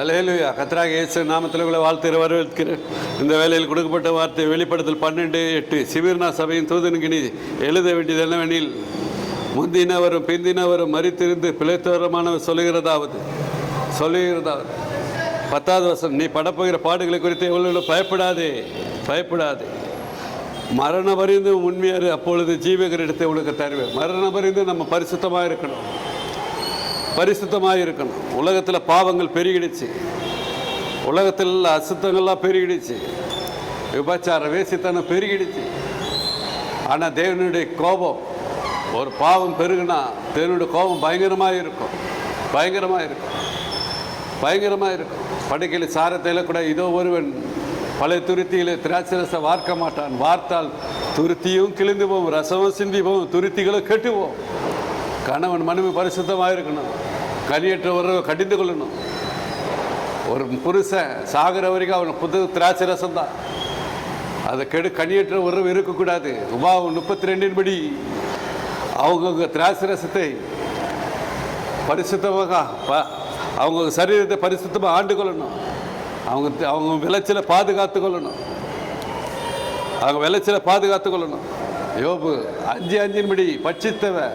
அலையலுயா கத்ராக இயேசு நாமத்தில் உங்களை வாழ்த்து வரவேற்கிறேன். இந்த வேலையில் கொடுக்கப்பட்ட வார்த்தை வெளிப்படத்தில் பன்னெண்டு எட்டு. சிவிர்னா சபையின் தூதனுக்கு நீ எழுத வேண்டியது என்னவெனில் முந்தினவரும் பிந்தினவரும் மறித்திருந்து பிழைத்தவரமானவர் சொல்லுகிறதாவது. சொல்லுகிறதாவது. பத்தாவது வருஷம் நீ படப்போகிற பாடுகளை குறித்து எவ்வளோ பயப்படாதே பயப்படாதே. மரணம் அறிந்து உண்மையாரு அப்பொழுது ஜீவகரிடத்தை உனக்கு தருவேன். மரணம் அறிந்து நம்ம பரிசுத்தமாக இருக்கணும். பரிசுத்தமாக இருக்கணும் உலகத்தில் பாவங்கள் பெருகிடுச்சு. உலகத்தில் அசுத்தங்கள்லாம் பெருகிடுச்சு. விபச்சார வேசித்தனம் பெருகிடுச்சு. ஆனால் தேவனுடைய கோபம் ஒரு பாவம் பெருகுனா தேவனுடைய கோபம் பயங்கரமாக இருக்கும் பயங்கரமாக இருக்கும் பயங்கரமாக இருக்கும் படுக்கையில் சாரத்தையில் கூட இதோ ஒருவன் பழைய துருத்தியில் திராட்சரச வார்க்க மாட்டான். வார்த்தால் துருத்தியும் கிழிந்து போவோம் ரசமும் சிந்தி துருத்திகளும் கெட்டு கணவன் மனைவி பரிசுத்தமாக இருக்கணும். கலியற்ற உறவை கடிந்து கொள்ளணும். ஒரு புருஷன் சாகிற வரைக்கும் அவன் புது திராட்சை ரசம் தான் அதை கெடு கனியற்ற உறவு இருக்கக்கூடாது. உபாவம் முப்பத்தி ரெண்டின் படி. அவங்கவுங்க திராட்சை ரசத்தை பரிசுத்தமாக அவங்க சரீரத்தை பரிசுத்தமாக ஆண்டு கொள்ளணும். அவங்க அவங்க விளைச்சலை பாதுகாத்து கொள்ளணும். அவங்க விளைச்சலை பாதுகாத்து கொள்ளணும். யோபு அஞ்சு அஞ்சின் படி பட்சித்தவை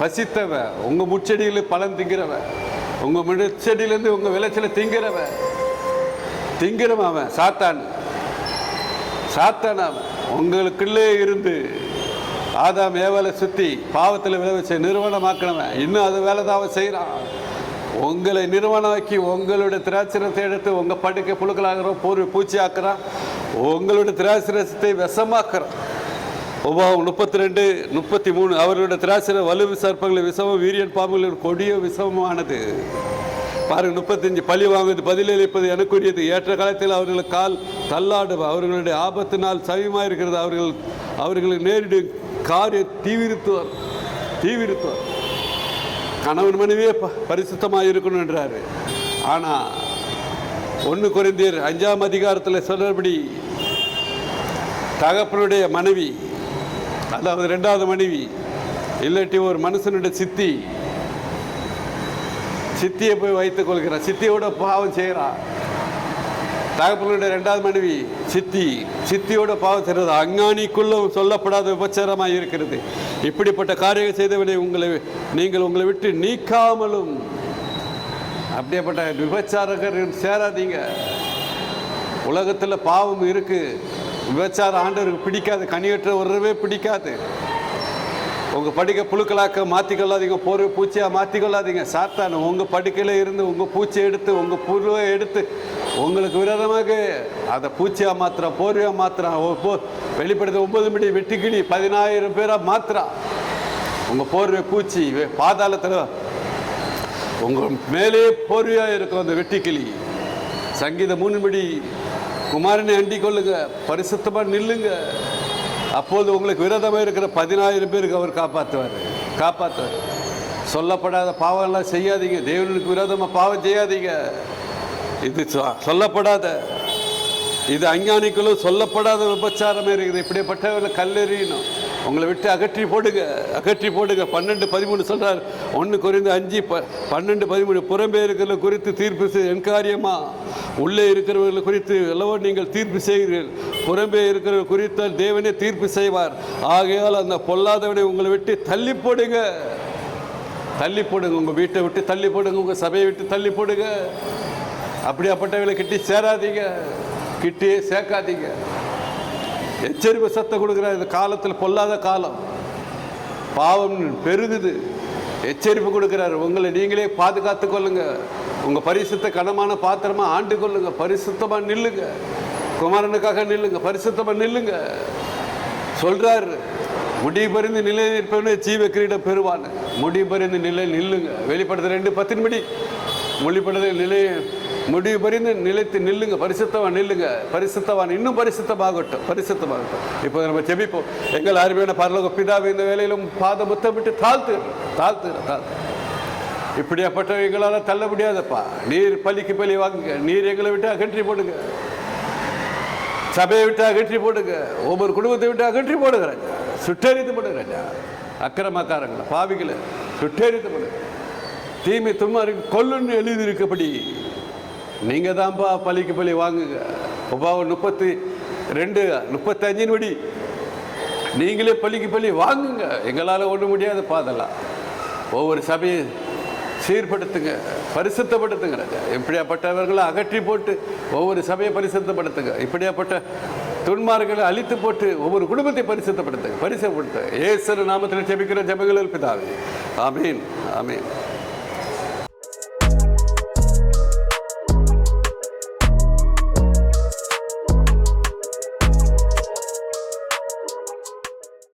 பசித்தவ உங்கள் முச்செடியில் பழம் திங்கிறவ உங்கள் முச்செடியிலேருந்து உங்கள் விளைச்சலை திங்கிறவ திங்கிறவன் அவன் சாத்தான். சாத்தான் அவன். உங்களுக்குள்ளே இருந்து ஆதாம் ஏவலை சுற்றி பாவத்தில் விளைவிச்ச நிறுவனமாக்கினவன் இன்னும் அது வேலை தான் அவன் செய்கிறான் உங்களை நிறுவனமாக்கி உங்களுடைய திராட்சரத்தை எடுத்து உங்கள் படுக்கை புழுக்களாகிறோம் பூர்வ பூச்சி ஆக்குறான் உங்களுடைய திராட்சரசத்தை விஷமாக்குறான். உபாவம் முப்பத்தி ரெண்டு முப்பத்தி மூணு அவர்களுடைய திராட்சை வலு சர்ப்பங்களை விஷமம் வீரியன் பாம்புகளின் கொடிய விஷமமானது. பாருங்க முப்பத்தஞ்சு. பழி வாங்குவது பதிலளிப்பது எனக்குரியது. ஏற்ற காலத்தில் அவர்கள் கால் தள்ளாடு அவர்களுடைய ஆபத்தினால் நாள் சமயமாக இருக்கிறது. அவர்கள் அவர்களுக்கு நேரிடு காரிய தீவிரித்துவார் தீவிரித்துவார். கணவன் மனைவியே ப பரிசுத்தமாக என்றார். ஆனால் ஒன்று குறைந்தீர் அஞ்சாம் அதிகாரத்தில் சொல்றபடி தகப்பனுடைய மனைவி அதாவது ரெண்டாவது மனைவி. இல்லாட்டி ஒரு மனுஷனுடைய சித்தி. சித்தியை போய் வைத்துக் கொள்கிறான் சித்தியோட பாவம் செய்கிறான் தகப்பனுடைய ரெண்டாவது மனைவி சித்தி. சித்தியோட பாவம் செய்கிறது அஞ்ஞானிக்குள்ளும் சொல்லப்படாத விபச்சாரமாக இருக்கிறது. இப்படிப்பட்ட காரியம் செய்தவனை உங்களை நீங்கள் உங்களை விட்டு நீக்காமலும் அப்படியேப்பட்ட விபச்சாரகர் சேராதீங்க. உலகத்தில் பாவம் இருக்கு. விபச்சார ஆண்டவருக்கு பிடிக்காது கனியற்ற உறவே பிடிக்காது. உங்கள் படுக்கை புழுக்களாக்க மாற்றிக்கொள்ளாதீங்க போர்வை பூச்சியாக மாற்றிக்கொள்ளாதீங்க சாத்தான் உங்கள் படுக்கையில் இருந்து உங்கள் பூச்சியை எடுத்து உங்கள் புழுவை எடுத்து உங்களுக்கு விரோதமாக அதை பூச்சியாக மாத்திரம் போர்வையாக மாத்திரம் போ வெளிப்படுத்த ஒன்பது மணி வெட்டுக்கிளி பதினாயிரம் பேராக மாத்திரா உங்கள் போர்வை பூச்சி பாதாளத்தில் உங்கள் மேலே போர்வையாக இருக்கும் அந்த வெட்டுக்கிளி. சங்கீதம் மணி குமாரனை அண்டிக் கொள்ளுங்க. பரிசுத்தமாக நில்லுங்க. அப்போது உங்களுக்கு விரதமாக இருக்கிற பதினாயிரம் பேருக்கு அவர் காப்பாற்றுவார் காப்பாற்றுவார் சொல்லப்படாத பாவம்லாம் செய்யாதீங்க. தேவனுக்கு விரோதமாக பாவம் செய்யாதீங்க. இது சொல்லப்படாத. இது அஞ்ஞானிக்குள்ள சொல்லப்படாத விபச்சாரமே இருக்குது. இப்படிப்பட்டவர்களை கல்லெறியணும். உங்களை விட்டு அகற்றி போடுங்க அகற்றி போடுங்க. பன்னெண்டு பதிமூணு சொல்கிறார் ஒன்று குறைந்து அஞ்சு ப பன்னெண்டு பதிமூணு. புறம்பே இருக்கிற குறித்து தீர்ப்பு செய் என் காரியமா? உள்ளே இருக்கிறவர்கள் குறித்து அல்லவோ நீங்கள் தீர்ப்பு செய்கிறீர்கள். புறம்பே இருக்கிறவர்கள் குறித்தால் தேவனே தீர்ப்பு செய்வார். ஆகையால் அந்த பொல்லாதவனை உங்களை விட்டு தள்ளி போடுங்க. தள்ளி போடுங்க. உங்கள் வீட்டை விட்டு தள்ளி போடுங்க. உங்கள் சபையை விட்டு தள்ளி போடுங்க. அப்படியாப்பட்டவங்களை கிட்டி சேராதீங்க. கிட்டியே சேர்க்காதீங்க. எச்சரிப்பு சத்தம் கொடுக்குற இந்த காலத்தில் பொல்லாத காலம். பாவம் பெருகுது. எச்சரிப்பு கொடுக்குறாரு. உங்களை நீங்களே பாதுகாத்து கொள்ளுங்க. உங்கள் பரிசுத்த கனமான பாத்திரமாக ஆண்டு கொள்ளுங்க. பரிசுத்தமாக நில்லுங்க. குமாரனுக்காக நில்லுங்க. பரிசுத்தமாக நில்லுங்க. சொல்கிறாரு முடிவு பறிந்து நிலை நிற்பவனே ஜீவ கிரீடம் பெறுவான். முடிவு பறிந்து நிலை நில்லுங்க. வெளிப்படுத்த ரெண்டு பத்தின்படி மொழிப்படுத்த நிலை முடிவு பறிந்து நிலைத்து நில்லுங்க பரிசுத்தவா நில்லுங்க. பரிசுத்தவான் இன்னும் பரிசுத்தமாகட்டும் பரிசுத்தமாகட்டும். இப்போ நம்ம ஜெபிப்போம். எங்கள் அருமையான பரலோக பிதாவை இந்த வேலையிலும் பாத முத்தமிட்டு தாழ்த்து தாழ்த்து தாழ்த்து இப்படியாப்பட்ட எங்களால் தள்ள முடியாதப்பா. நீர் பலிக்கு பலி வாங்குங்க. நீர் எங்களை விட்டு அகற்றி போடுங்க. சபையை விட்டு அகற்றி போடுங்க. ஒவ்வொரு குடும்பத்தை விட்டு அகற்றி போடுங்க ராஜா சுட்டெரித்து போடுங்க ராஜா அக்கிரமக்காரங்களை பாவிகளை சுட்டெரித்து போடுங்க தீமை தும்மாரி கொல்லுன்னு எழுதியிருக்கபடி நீங்கள் தான்ப்பா பலிக்கு பலி வாங்குங்க. உபாவம் முப்பத்தி ரெண்டு முப்பத்தஞ்சின் படி. நீங்களே பள்ளிக்கு பள்ளி வாங்குங்க. எங்களால் ஒன்றும் முடியாது பாதெல்லாம். ஒவ்வொரு சபையை சீர்படுத்துங்க பரிசுத்தப்படுத்துங்க இப்படியாப்பட்டவர்களை அகற்றி போட்டு ஒவ்வொரு சபையை பரிசுத்தப்படுத்துங்க. இப்படியாப்பட்ட துன்மார்களை அழித்து போட்டு ஒவ்வொரு குடும்பத்தை பரிசுத்தப்படுத்துங்க பரிசுப்படுத்துங்க ஏசர் நாமத்தில் ஜபிக்கிற ஜெபங்கள் பிதாவே. ஆமீன் ஆமீன்.